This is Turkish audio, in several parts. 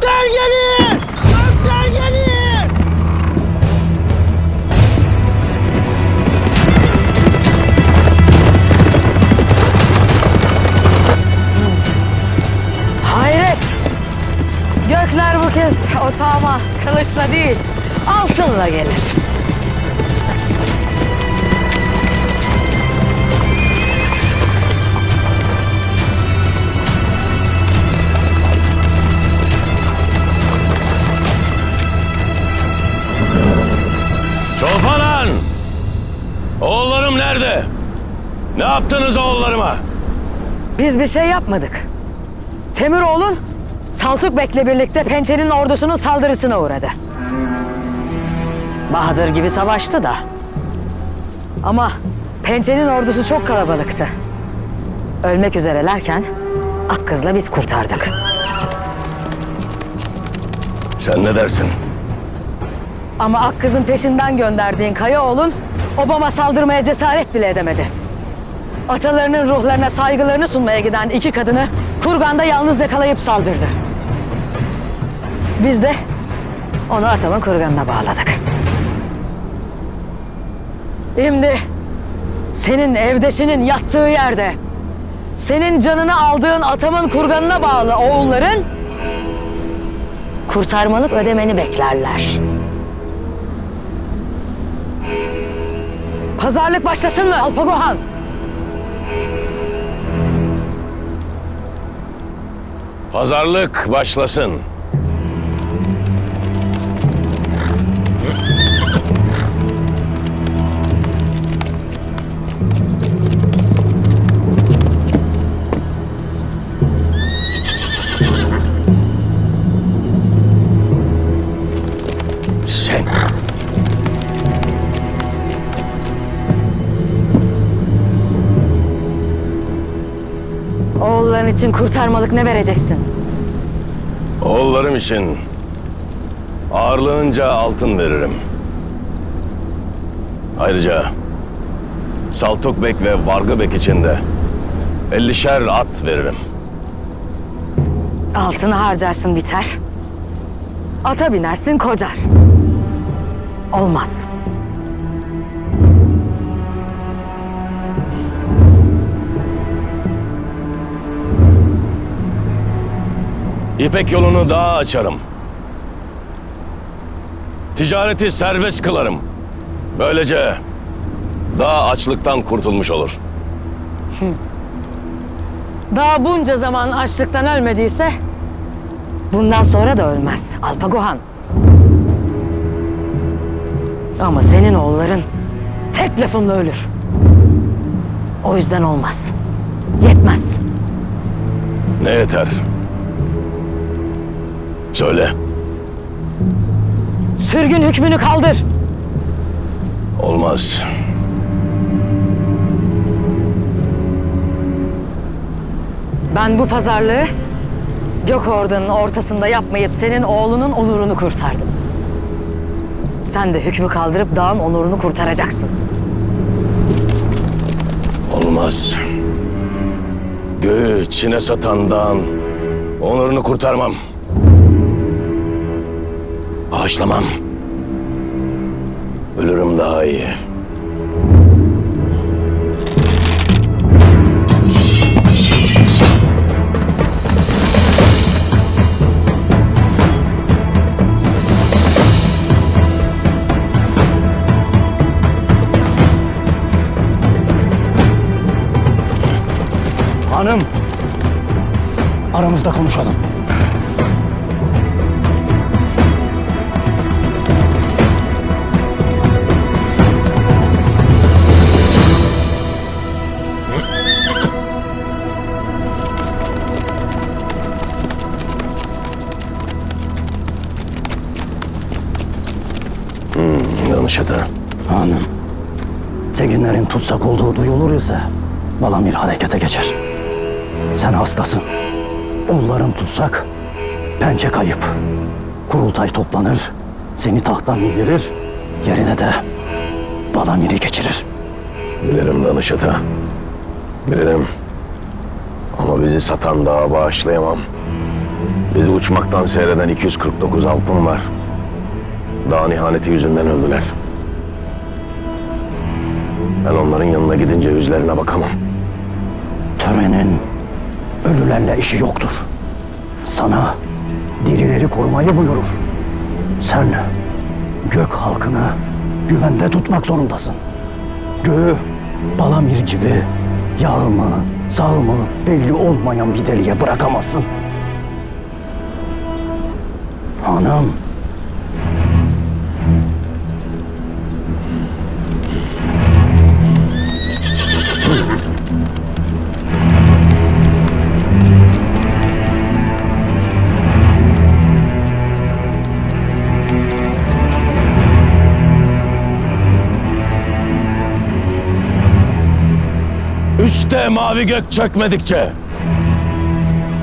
Gökler gelir! Gökler gelir! Hayret! Gökler bu kez otağıma kılıçla değil, altınla gelir. Oğullarım nerede? Ne yaptınız oğullarıma? Biz bir şey yapmadık. Temiroğlun Saltuk Bek'le birlikte Pençe'nin ordusunun saldırısına uğradı. Bahadır gibi savaştı da. Ama Pençe'nin ordusu çok kalabalıktı. Ölmek üzerelerken Akkız'la biz kurtardık. Sen ne dersin? Ama Akkız'ın peşinden gönderdiğin Kayaoğlun Obama saldırmaya cesaret bile edemedi. Atalarının ruhlarına saygılarını sunmaya giden iki kadını kurganda yalnız yakalayıp saldırdı. Biz de onu atamın kurganına bağladık. Şimdi senin evdeşinin yattığı yerde senin canını aldığın atamın kurganına bağlı oğulların kurtarmalık ödemeni beklerler. Pazarlık başlasın mı Alpagohan? Pazarlık başlasın. Oğulların için kurtarmalık ne vereceksin? oğullarım için ağırlığınca altın veririm. Ayrıca Saltukbek ve Vargıbek için de 50'şer at veririm. Altını harcarsın biter. Ata binersin kocar. Olmaz. İpek yolunu daha açarım. Ticareti serbest kılarım. Böylece daha açlıktan kurtulmuş olur. Daha bunca zaman açlıktan ölmediyse... Bundan sonra da ölmez Alpagohan. Ama senin oğulların tek lafımla ölür. O yüzden olmaz. Yetmez. Ne yeter? Söyle. Sürgün hükmünü kaldır. Olmaz. Ben bu pazarlığı Gökorda'nın ortasında yapmayıp senin oğlunun onurunu kurtardım. Sen de hükmü kaldırıp dağın onurunu kurtaracaksın. Olmaz. Göğü Çin'e satandan onurunu kurtarmam. Bağışlamam. Ölürüm daha iyi. Hanım! Aramızda konuşalım. Tutsak olduğu duyulur ise Balamir harekete geçer. Sen hastasın. Oğulların tutsak, pençe kayıp. Kurultay toplanır, seni tahttan indirir, yerine de Balamir'i geçirir. Bilirim danış hata. Bilirim. Ama bizi satan daha bağışlayamam. Bizi uçmaktan seyreden 249 alpım var. Dağın ihaneti yüzünden öldüler. Ben onların yanına gidince yüzlerine bakamam. Törenin ölülerle işi yoktur. Sana dirileri korumayı buyurur. Sen gök halkını güvende tutmak zorundasın. Göğü Balamir gibi yağı mı, sağı mı belli olmayan bir deliğe bırakamazsın. Hanım, Üste mavi gök çökmedikçe,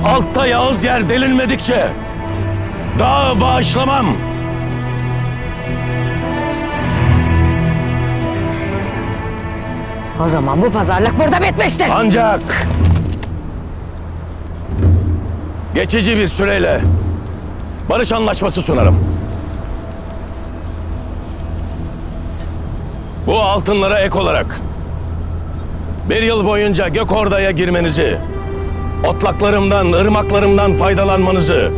altta yağız yer delinmedikçe, dağı bağışlamam. O zaman bu pazarlık burada bitmiştir. Ancak geçici bir süreyle barış anlaşması sunarım. Bu altınlara ek olarak bir yıl boyunca Gökorda'ya girmenizi, otlaklarımdan, ırmaklarımdan faydalanmanızı,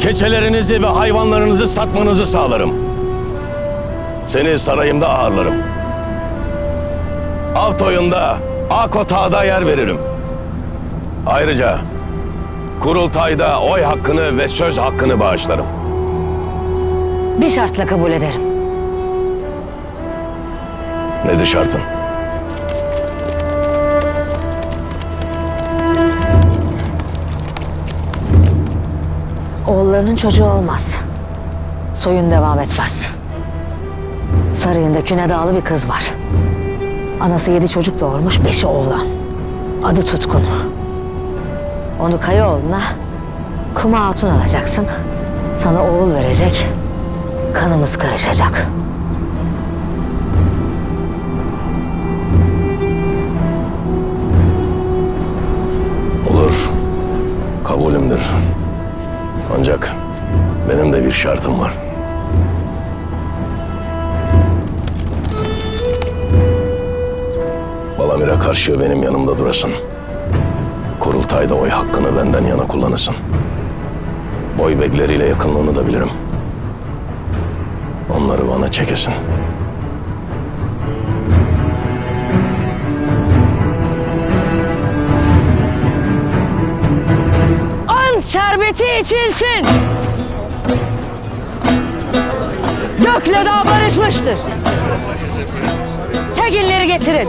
keçelerinizi ve hayvanlarınızı satmanızı sağlarım. Seni sarayımda ağırlarım. Av toyunda Akotağ'da yer veririm. Ayrıca kurultayda oy hakkını ve söz hakkını bağışlarım. Bir şartla kabul ederim. Nedir şartın? Oğullarının çocuğu olmaz. Soyun devam etmez. Sarayında Küne Dağlı bir kız var. Anası yedi çocuk doğurmuş, beşi oğlan. Adı Tutkun. Onu Kayaoğlu'na Kuma Hatun alacaksın. Sana oğul verecek. Kanımız karışacak. Şartım var. Balamir'e karşı benim yanımda durasın. Kurultayda oy hakkını benden yana kullanasın. Boy begleriyle yakınlığını da bilirim. Onları bana çekesin. An şerbeti içilsin. Gökle dağ barışmıştır. Çekinleri getirin.